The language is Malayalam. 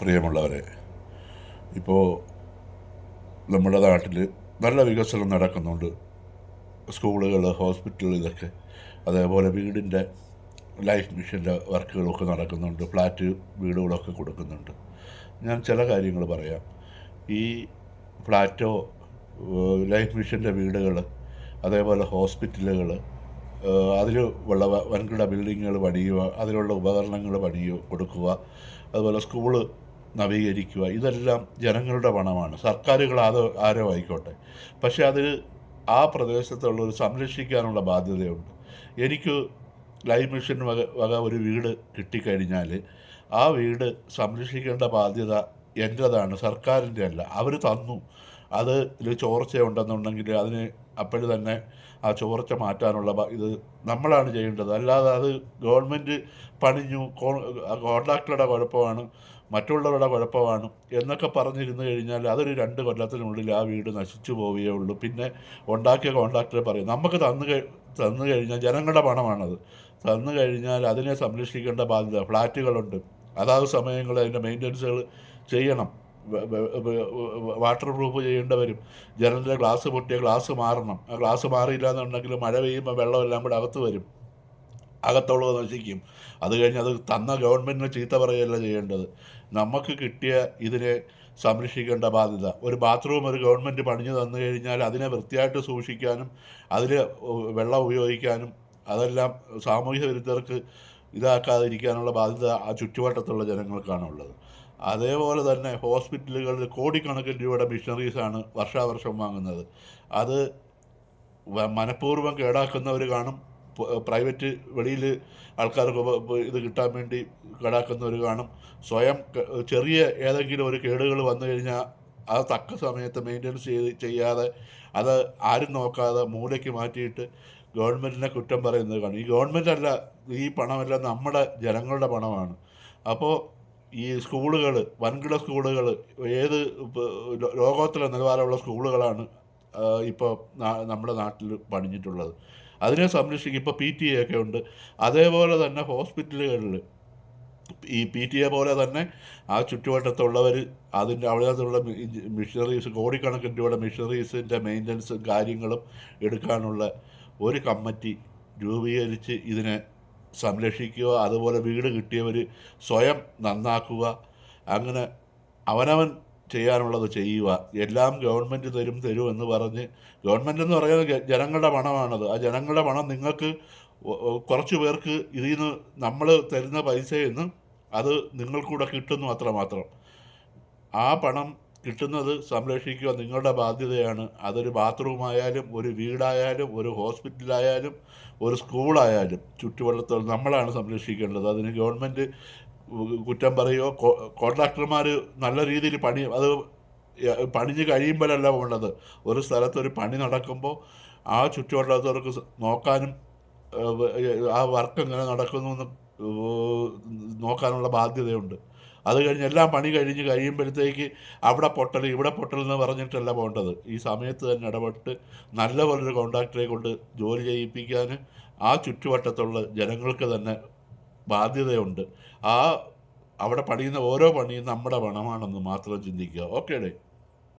പ്രിയമുള്ളവരെ ഇപ്പോൾ നമ്മുടെ നാട്ടിൽ നല്ല വികസനം നടക്കുന്നുണ്ട്. സ്കൂളുകൾ ഹോസ്പിറ്റൽ ഇതൊക്കെ. അതേപോലെ വീടിന്റെ ലൈഫ് മിഷന്റെ വർക്കുകളൊക്കെ നടക്കുന്നുണ്ട്. ഫ്ലാറ്റ് വീടുകളൊക്കെ കൊടുക്കുന്നുണ്ട്. ഞാൻ ചില കാര്യങ്ങൾ പറയാം. ഈ ഫ്ലാറ്റോ ലൈഫ് മിഷന്റെ വീടുകൾ അതേപോലെ ഹോസ്പിറ്റലുകൾ അതിൽ ഉള്ള വൻകിട ബിൽഡിങ്ങുകൾ പണിയുക അതിലുള്ള ഉപകരണങ്ങൾ പണിയുക കൊടുക്കുക അതുപോലെ സ്കൂൾ നവീകരിക്കുക ഇതെല്ലാം ജനങ്ങളുടെ പണമാണ്. സർക്കാരുകൾ അത് ആരോ ആയിക്കോട്ടെ. പക്ഷേ അതിൽ ആ പ്രദേശത്തുള്ളവർ സംരക്ഷിക്കാനുള്ള ബാധ്യതയുണ്ട്. എനിക്ക് ലൈഫ് മിഷൻ വക വക ഒരു വീട് കിട്ടിക്കഴിഞ്ഞാൽ ആ വീട് സംരക്ഷിക്കേണ്ട ബാധ്യത എന്റെതാണ് സർക്കാരിന്റെ അല്ല അവർ തന്നു. അത് ചോർച്ച ഉണ്ടെന്നുണ്ടെങ്കിൽ അതിന് അപ്പോൾ തന്നെ ആ ചോർച്ച മാറ്റാനുള്ള ഇത് നമ്മളാണ് ചെയ്യേണ്ടത്. അല്ലാതെ അത് ഗവൺമെന്റ് പണിഞ്ഞു കോൺട്രാക്ടറുടെ കുഴപ്പമാണ് മറ്റുള്ളവരുടെ കുഴപ്പമാണ് എന്നൊക്കെ പറഞ്ഞിരുന്നു കഴിഞ്ഞാൽ അതൊരു രണ്ട് കൊല്ലത്തിനുള്ളിൽ ആ വീട് നശിച്ചു പോവുകയേ ഉള്ളൂ. പിന്നെ ഉണ്ടാക്കിയ കോൺട്രാക്ടറെ പറയും നമുക്ക് തന്നു തന്നു കഴിഞ്ഞാൽ ജനങ്ങളുടെ പണമാണത്. തന്നു കഴിഞ്ഞാൽ അതിനെ സംരക്ഷിക്കേണ്ട ബാധ്യത ഫ്ലാറ്റുകളുണ്ട്. അതാത് സമയങ്ങളിൽ അതിന്റെ മെയിന്റനൻസുകൾ ചെയ്യണം. വാട്ടർ പ്രൂഫ് ചെയ്യേണ്ടവരും. ജനലിന്റെ ഗ്ലാസ് പൊട്ടിയ ഗ്ലാസ് മാറണം. ആ ഗ്ലാസ് മാറിയില്ല എന്നുണ്ടെങ്കിൽ മഴ പെയ്യുമ്പോൾ വെള്ളമെല്ലാം കൂടെ അകത്ത് വരും. അകത്തുള്ളത് നശിക്കും. അത് കഴിഞ്ഞ് അത് തന്ന ഗവൺമെന്റിന് ചീത്ത പറയുകയല്ല ചെയ്യേണ്ടത്. നമുക്ക് കിട്ടിയ ഇതിനെ സംരക്ഷിക്കേണ്ട ബാധ്യത. ഒരു ബാത്റൂം ഒരു ഗവൺമെന്റ് പണിഞ്ഞു തന്നു കഴിഞ്ഞാൽ അതിനെ വൃത്തിയായിട്ട് സൂക്ഷിക്കാനും അതിൽ വെള്ളം ഉപയോഗിക്കാനും അതെല്ലാം സാമൂഹ്യ വിരുദ്ധർക്ക് ഇതാക്കാതിരിക്കാനുള്ള ബാധ്യത ആ ചുറ്റുവട്ടത്തുള്ള ജനങ്ങൾക്കാണുള്ളത്. അതേപോലെ തന്നെ ഹോസ്പിറ്റലുകളിൽ കോടിക്കണക്കിന് രൂപയുടെ മിഷനറീസാണ് വർഷാവർഷം വാങ്ങുന്നത്. അത് മനഃപൂർവം കേടാക്കുന്നവർ കാണും പ്രൈവറ്റ് വെളിയിൽ ആൾക്കാർക്ക് ഇത് കിട്ടാൻ വേണ്ടി കേടാക്കുന്നവർ കാണും. സ്വയം ചെറിയ ഏതെങ്കിലും ഒരു കേടുകൾ വന്നു കഴിഞ്ഞാൽ അത് തക്ക സമയത്ത് മെയിന്റനൻസ് ചെയ്ത് ചെയ്യാതെ അത് ആരും നോക്കാതെ മൂലയ്ക്ക് മാറ്റിയിട്ട് ഗവൺമെന്റിനെ കുറ്റം പറയുന്നത് കാണും. ഈ ഗവൺമെന്റ് അല്ല ഈ പണമെല്ലാം നമ്മുടെ ജനങ്ങളുടെ പണമാണ്. അപ്പോൾ ഈ സ്കൂളുകൾ വൻകിട സ്കൂളുകൾ ഏത് ലോകോത്തര നിലവാരമുള്ള സ്കൂളുകളാണ് ഇപ്പോൾ നമ്മുടെ നാട്ടിൽ പണിഞ്ഞിട്ടുള്ളത്. അതിനെ സംരക്ഷിക്കും ഇപ്പോൾ പി ടി എ ഒക്കെ ഉണ്ട്. അതേപോലെ തന്നെ ഹോസ്പിറ്റലുകളിൽ ഈ പി ടി എ പോലെ തന്നെ ആ ചുറ്റുവട്ടത്തുള്ളവർ അതിന്റെ അവിടത്തുള്ള മിഷണറീസ് കോടിക്കണക്കിന് രൂപയുടെ മിഷണറീസിന്റെ മെയിന്റനൻസും കാര്യങ്ങളും എടുക്കാനുള്ള ഒരു കമ്മിറ്റി രൂപീകരിച്ച് ഇതിനെ സംരക്ഷിക്കുക അതുപോലെ വീട് കിട്ടിയവർ സ്വയം നന്നാക്കുക അങ്ങനെ അവനവൻ ചെയ്യാനുള്ളത് ചെയ്യുക. എല്ലാം ഗവൺമെന്റ് തരും തരും എന്ന് പറഞ്ഞ് ഗവൺമെന്റ് എന്ന് പറയുന്നത് ജനങ്ങളുടെ പണമാണത്. ആ ജനങ്ങളുടെ പണം നിങ്ങൾക്ക് കുറച്ച് പേർക്ക് ഇതിൽ നിന്ന് നമ്മൾ തരുന്ന പൈസയിൽ നിന്ന് അത് നിങ്ങൾക്കൂടെ കിട്ടുന്നു അത്രമാത്രം. ആ പണം കിട്ടുന്നത് സംരക്ഷിക്കുക നിങ്ങളുടെ ബാധ്യതയാണ്. അതൊരു ബാത്റൂം ആയാലും ഒരു വീടായാലും ഒരു ഹോസ്പിറ്റലായാലും ഒരു സ്കൂളായാലും ചുറ്റുവട്ടത്തുള്ള നമ്മളാണ് സംരക്ഷിക്കേണ്ടത്. അതിന് ഗവൺമെന്റ് കുറ്റം പറയുകയോ കോൺട്രാക്ടർമാർ നല്ല രീതിയിൽ പണി അത് പണിഞ്ഞ് കഴിയുമ്പോഴല്ല വേണ്ടത് ഒരു സ്ഥലത്ത് ഒരു പണി നടക്കുമ്പോൾ ആ ചുറ്റുവട്ടത്തവർക്ക് നോക്കാനും ആ വർക്ക് എങ്ങനെ നടക്കുന്നു എന്ന് നോക്കാനുള്ള ബാധ്യതയുണ്ട്. അത് കഴിഞ്ഞ് എല്ലാം പണി കഴിഞ്ഞ് കഴിയുമ്പോഴത്തേക്ക് അവിടെ പൊട്ടൽ ഇവിടെ പൊട്ടൽ എന്ന് പറഞ്ഞിട്ടല്ല പോകേണ്ടത്. ഈ സമയത്ത് തന്നെ ഇടപെട്ട് നല്ല പോലൊരു കോൺട്രാക്ടറെ കൊണ്ട് ജോലി ചെയ്യിപ്പിക്കാൻ ആ ചുറ്റുവട്ടത്തുള്ള ജനങ്ങൾക്ക് തന്നെ ബാധ്യതയുണ്ട്. ആ അവിടെ പണിയുന്ന ഓരോ പണിയും നമ്മുടെ പണമാണെന്ന് മാത്രം ചിന്തിക്കുക. Okay day.